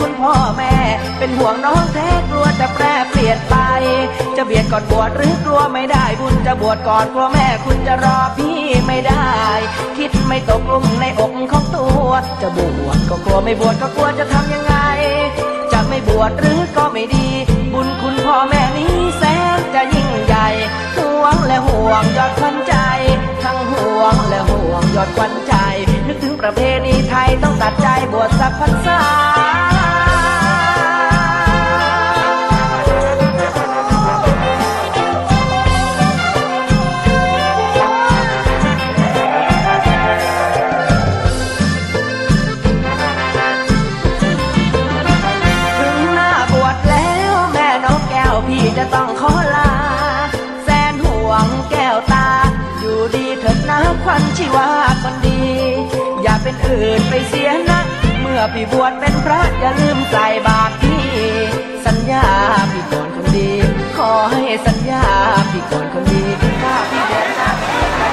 คุณพ่อแม่ เป็นห่วงน้องแท้กลัวจะแปรเปลี่ยนไป จะเบียดก่อนบวชหรือกลัวไม่ได้บุญจะบวชก่อนกลัวแม่คุณจะรอพี่ไม่ได้ คิดไม่ตกลุ่มในอกของตัว จะบวชก็กลัวไม่บวชก็กลัวจะทำยังไง จะไม่บวชหรือก็ไม่ดี บุญคุณพ่อแม่นี้แสนจะยิ่งใหญ่ห่วงและห่วงยอดขวัญใจ ทั้งห่วงและห่วงยอดขวัญใจ นึกถึงประเพณีไทยต้องตัดใจบวชสักพรรษา อื่นไปเสียนะ เมื่อพี่บวชเป็นพระอย่าลืมใส่บาตรพี่ สัญญาพี่ก่อนคนดี ขอให้สัญญาพี่ก่อนคนดีถ้าพี่เดินหน้าพิเศษนะ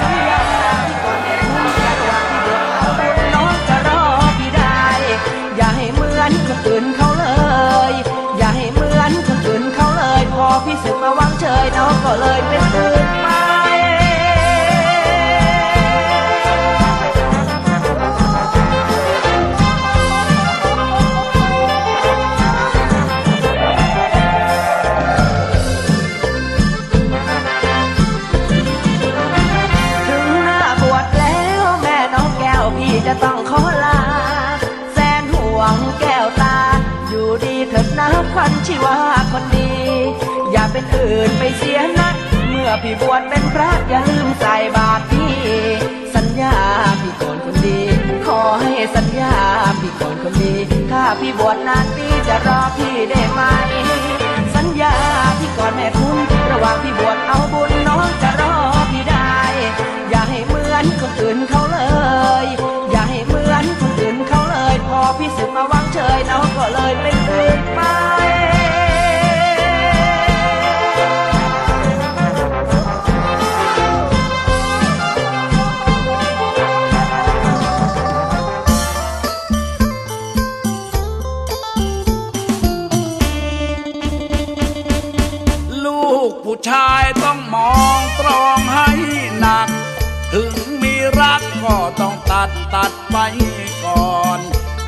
สัญญาพี่คนดีน้องจะรอพี่ได้ใหญ่เมื่อนคนอื่นเขาเลยให้เมือนคนอื่นเขาเลย พอพี่สึกมาวังเฉยน้องก็เลยเป็นอื่น ควันชีวาคนดี อย่าเป็นอื่นไปเสียนักเมื่อพี่บวชเป็นพระอย่าลืมใส่บาตรพี่ สัญญาพี่ก่อนคนดี ขอให้สัญญาพี่ก่อนคนดี ถ้าพี่บวชนานพี่จะรอพี่ได้ไหม สัญญาพี่ก่อนแม่คุณระหว่างพี่ ต้องมองตรองให้หนัก ถึงมีรักก็ต้องตัดตัดไปก่อน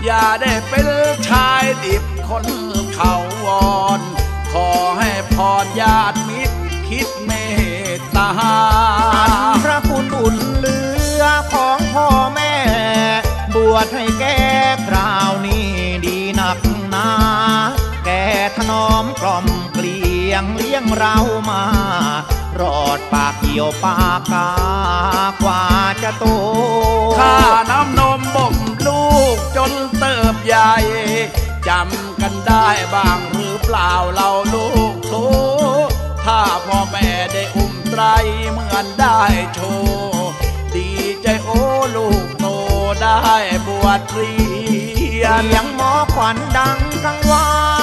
อย่าได้เป็นชายดิบคนเขาวอนขอให้พรญาติมิตรคิดเมตตาพระคุณอุ่นเหลือของพ่อแม่ บวชให้แกคราวนี้ดีหนักหนาแกถนอมกล่อมเกลียงเลี้ยงเรามา รอดปากเกี่ยวปากกากว่าจะโตข้าน้ำนมบ่มลูกจนเติบใหญ่จำกันได้บ้างหรือเปล่าเราลูกโถถ้าพ่อแม่ได้อุ้มไตรเหมือนได้โชว์ดีใจโอ้ลูกโตได้บวชเรียนเสียงหมอขวัญดังกังวาน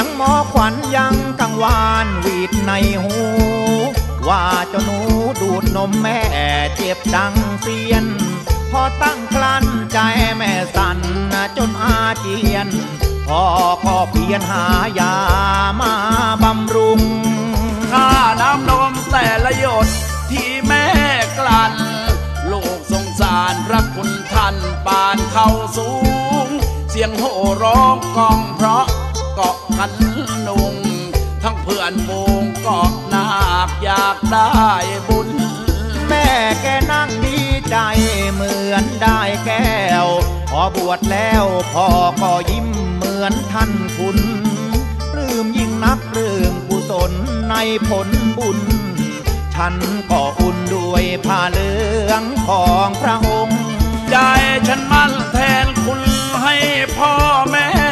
ยงหมอขวัญยังกังวานหวีดในหู ว่าเจ้าหนูดูดนมแม่เจ็บดังเสียน พอตั้งคลันใจแม่สั่นจนอาเจียนพ่อก็เพียนหายามาบำรุง ค่าน้ำนมแต่ละหยดที่แม่กลั่นลูกสงสารพระคุณท่านปานเข้าสูง เสียงโห่ร้องกองเพราะ กาะขันนุงทั้งเพื่อนฝูงเกาะนาคอยากได้บุญ แม่แกนั่งดีใจเหมือนได้แก้วพออบวชแล้วพ่อก็ยิ้มเหมือนท่านคุณปลื้มยิ่งนักเรื่องกุศลในผลบุญ ฉันก็อุ่นด้วยผ้าเหลืองของพระองค์ใจฉันมั่นแทนคุณให้พ่อแม่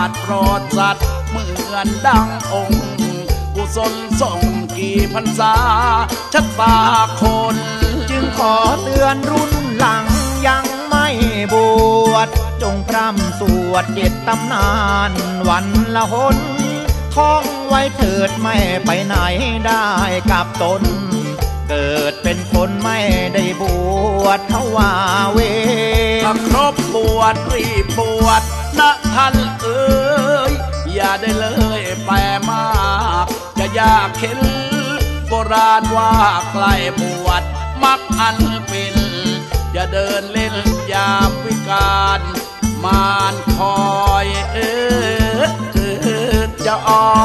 าทโปรดสัตว์เหมือนดังองค์กุศลส่งกี่พรรษาชะตาคน จึงขอเตือนรุ่นหลังยังไม่บวชจงพร่ำสวดเจ็ดตำนานวันละหนท่องไว้เถิดไม่ไปไหนได้กับตน เกิดเป็นคนไม่ได้บวชเขาว่าเวถ้าครบบวชรีบบวชนะ ท่านเอ๋ยอย่าได้เลยแปลมาก จะยากเข็นโบราณว่าใกล้บวชมักอันเป็นอย่าเดินเล่นยามวิการมานคอยเออเออจะออก